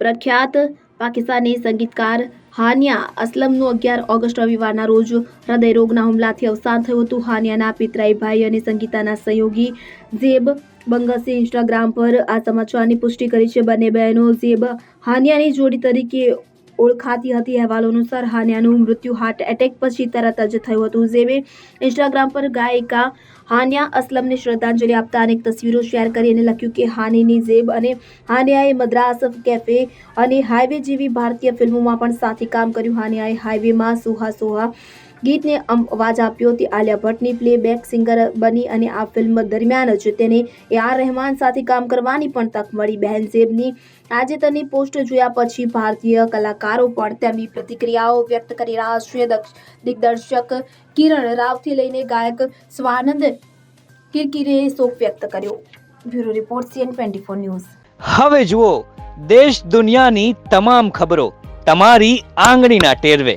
પ્રખ્યાત પાકિસ્તાની સંગીતકાર હાનિયા અસલમનું અગિયાર ઓગસ્ટ રવિવારના રોજ હૃદયરોગના હુમલાથી અવસાન થયું હતું. હાનિયાના પિતરાઈ ભાઈ અને સંગીતાના સહયોગી ઝેબ બંગસે ઇન્સ્ટાગ્રામ પર આ સમાચારની પુષ્ટિ કરી છે. બંને બહેનો ઝેબ હાનિયાની જોડી તરીકે ઓળખાતી હતી. અહેવાલ અનુસાર, હાનિયાનું મૃત્યુ હાર્ટ એટેક પછી તરત જ થયું હતું જેમે ઇન્સ્ટાગ્રામ પર ગાયિકા હાનિયા અસલમને શ્રદ્ધાંજલિ આપતા અનેક તસવીરો શેર કરી અને લખ્યું કે, હાનીની ઝેબ અને હાનિયાએ મદ્રાસ કેફે અને હાઈવે જેવી ભારતીય ફિલ્મોમાં પણ સાથે કામ કર્યું. હાનિયાએ હાઈવેમાં સુહા સોહા ગીતને અવાજ આપ્યો તે આલિયા ભટ્ટની પ્લેબેક સિંગર બની અને આ ફિલ્મ દરમિયાન જ તેને એ આર રહેમાન સાથે કામ કરવાની પણ તક મળી. બહેન ઝેબની તાજેતરની પોસ્ટ જોયા પછી ભારતીય કલાકારો પણ તેમની પ્રતિક્રિયાઓ વ્યક્ત કરી રહ્યા છે. દિગ્દર્શક કિરણ રાવથી લઈને ગાયક સ્વાનંદ કિરકિરે શોક વ્યક્ત કર્યો. Bureau report CN twenty four news. હવે જુઓ, દેશ દુનિયાની તમામ ખબરો તમારી આંગળીના ટેરવે.